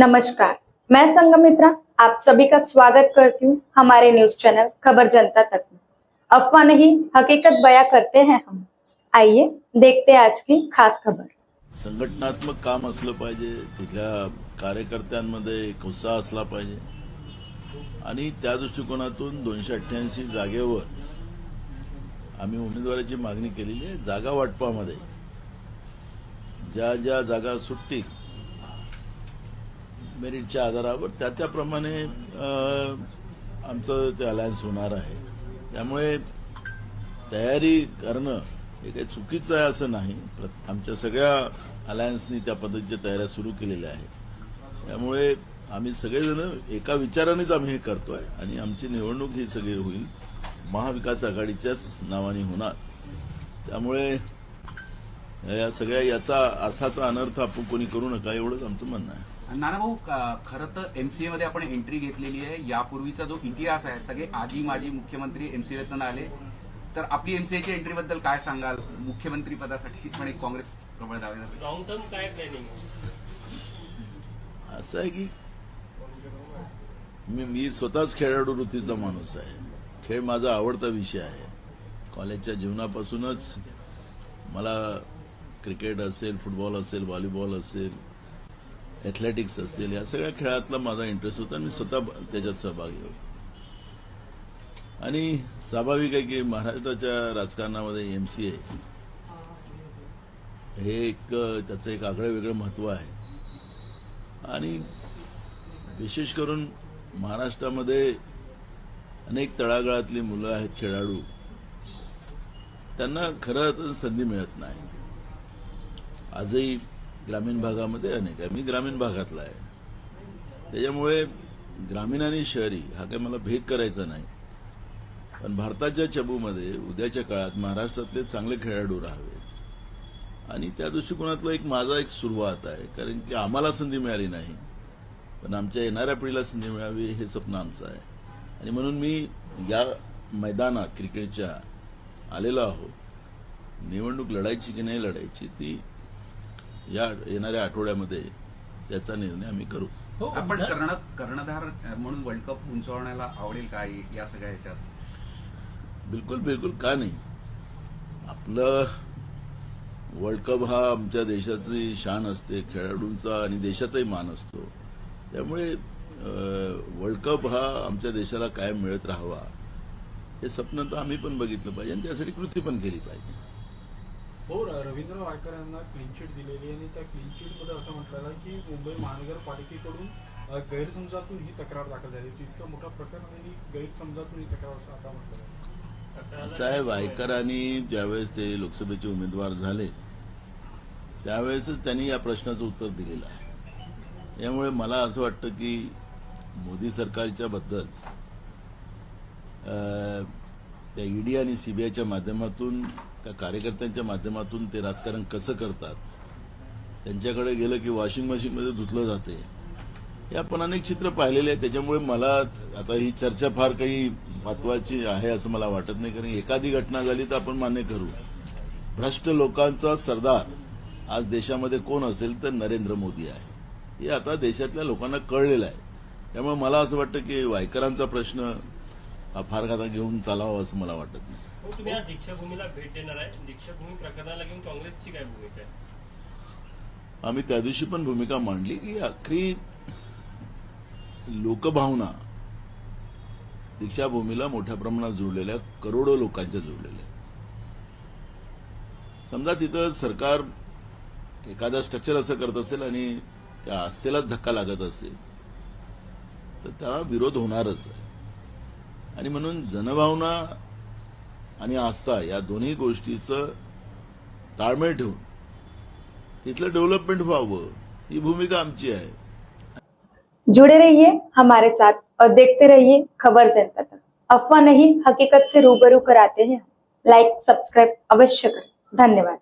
नमस्कार मैं संगमित्रा आप सभी का स्वागत करती हूँ हमारे न्यूज चैनल खबर जनता तक में। अफवाह नहीं हकीकत बयां करते हैं हम। आइए देखते हैं आज की खास खबर। संघटनात्मक काम असलं पाहिजे तिथल्या कार्यकर्त्यांमध्ये एक उत्साह असला पाहिजे. आणि त्या दृष्टिकोनातून दोनशे अठ्ठ्याऐंशी जागेवर आम्ही उमेदवाराची मागणी केलेली आहे जागा वाटपामध्ये. ज्या ज्या जागा सुटतील मेरिटच्या आधारावर. त्या त्याप्रमाणे आमचं ते अलायन्स होणार आहे. त्यामुळे तयारी करणं हे काही चुकीचं आहे असं नाही. आमच्या सगळ्या अलायन्सनी त्या पद्धतीच्या तयाऱ्या सुरू केलेल्या आहेत. त्यामुळे आम्ही सगळेजण एका विचारानेच आम्ही हे करतोय आणि आमची निवडणूक ही सगळी होईल. महाविकास आघाडीच्याच नावाने होणार. त्यामुळे या सगळ्या याचा अर्थाचा अनर्थ आपण कोणी करू नका एवढंच आमचं म्हणणं आहे. नानाभाऊ क- खरं तर एमसीए मध्ये आपण एंट्री घेतलेली आहे. यापूर्वीचा जो इतिहास आहे सगळे आजी माजी मुख्यमंत्री एमसीएतून आले. तर आपली एमसीएच्या एंट्री बद्दल काय सांगाल? मुख्यमंत्री पदासाठी पण एक काँग्रेस प्रबळ दावेदार लॉंग टर्म काय प्लॅनिंग असं आहे की मी मी स्वतःच खेळाडू वृत्तीचा माणूस आहे. खेळ माझा आवडता विषय आहे. कॉलेजच्या जीवनापासूनच मला क्रिकेट असेल फुटबॉल असेल व्हॉलीबॉल असेल ॲथलेटिक्स असतील या सगळ्या खेळातला माझा इंटरेस्ट होता मी स्वतः त्याच्यात सहभागी होतो. आणि स्वाभाविक आहे की महाराष्ट्राच्या राजकारणामध्ये एम सी ए हे एक त्याचं एक आगळं वेगळं महत्त्व आहे. आणि विशेष करून महाराष्ट्रामध्ये अनेक तळागाळातली मुलं आहेत खेळाडू. त्यांना खरं तर संधी मिळत नाही. आजही ग्रामीण भागामध्ये अनेक आहे. मी ग्रामीण भागातला आहे. त्याच्यामुळे ग्रामीण आणि शहरी हा काही मला भेद करायचा नाही. पण भारताच्या चबूमध्ये उद्याच्या काळात महाराष्ट्रातले चांगले खेळाडू राहावेत आणि त्या दृष्टिकोनातला एक माझा एक सुरुवात आहे. कारण की आम्हाला संधी मिळाली नाही. पण आमच्या येणाऱ्या पिढीला संधी मिळावी हे स्वप्न आमचं आहे. आणि म्हणून मी या मैदानात क्रिकेटच्या आलेलो आहोत. निवडणूक लढायची की नाही लढायची ती या येणाऱ्या आठवड्यामध्ये त्याचा निर्णय आम्ही करू. आपण कर्ण कर्णधार म्हणून वर्ल्ड कप उंचावण्याला आवडेल काय या सगळ्या ह्याच्यात? बिलकुल बिलकुल का नाही? आपलं वर्ल्ड कप हा आमच्या देशाची शान असते खेळाडूंचा आणि देशाचाही मान असतो. त्यामुळे वर्ल्ड कप हा आमच्या देशाला कायम मिळत राहावा हे स्वप्न तर आम्ही पण बघितलं पाहिजे आणि त्यासाठी कृती पण केली पाहिजे. हो र- रवींद्र वायकर यांना क्लीन चिट दिलेली आणि त्या क्लीन चिटमध्ये असं म्हटलेलं की मुंबई महानगरपालिकेकडून गैरसमजातून ही तक्रार दाखल झाली होती. इतकं मोठा प्रकरण आणि गैरसमजातून ही तक्रार असं आता म्हटलं साहेब वायकरांनी ज्यावेळेस ते लोकसभेचे उमेदवार झाले त्यावेळेसच त्यांनी या प्रश्नाचं उत्तर दिलेलं आहे. यामुळे मला असं वाटतं की मोदी सरकारच्या बद्दल त्या ईडी आणि सीबीआयच्या माध्यमातून त्या कार्यकर्त्यांच्या माध्यमातून ते राजकारण कसं करतात त्यांच्याकडे गेलं की वॉशिंग मशीनमध्ये धुतलं जाते हे आपण अनेक चित्र पाहिलेले आहे त्याच्यामुळे मला आता ही चर्चा फार काही महत्वाची आहे असं मला वाटत नाही कारण एखादी घटना झाली तर आपण मान्य करू. भ्रष्ट लोकांचा सरदार आज देशामध्ये कोण असेल तर नरेंद्र मोदी आहे. हे आता देशातल्या लोकांना कळलेलं आहे. त्यामुळे मला असं वाटतं की वायकरांचा प्रश्न फार आता घेऊन चालावा असं मला वाटत नाही. हो तुम्ही आज दीक्षाभूमीला भेट देणार आहे. दीक्षाभूमी प्रकरणाला घेऊन काँग्रेसची काय भूमिका आहे? आम्ही त्या दिवशी पण भूमिका मांडली की आखरी लोकभावना दीक्षाभूमीला मोठ्या प्रमाणात जुळलेल्या करोडो लोकांच्या जुळलेल्या समजा तिथं सरकार एखादा स्ट्रक्चर असं करत असेल आणि त्या आस्थेलाच धक्का लागत असेल तर त्याला विरोध होणारच आहे. आणि म्हणून जनभावना आणि आस्था या दोन्ही गोष्टीचं ताळमेळ ठेवून तिथलं डेव्हलपमेंट व्हावं ही भूमिका आमची आहे. जुड़े रहिए हमारे साथ और देखते रहिए खबर जनता तक. अफवाह नहीं हकीकत से रूबरू कराते हैं लाइक सब्सक्राइब अवश्य करें. धन्यवाद.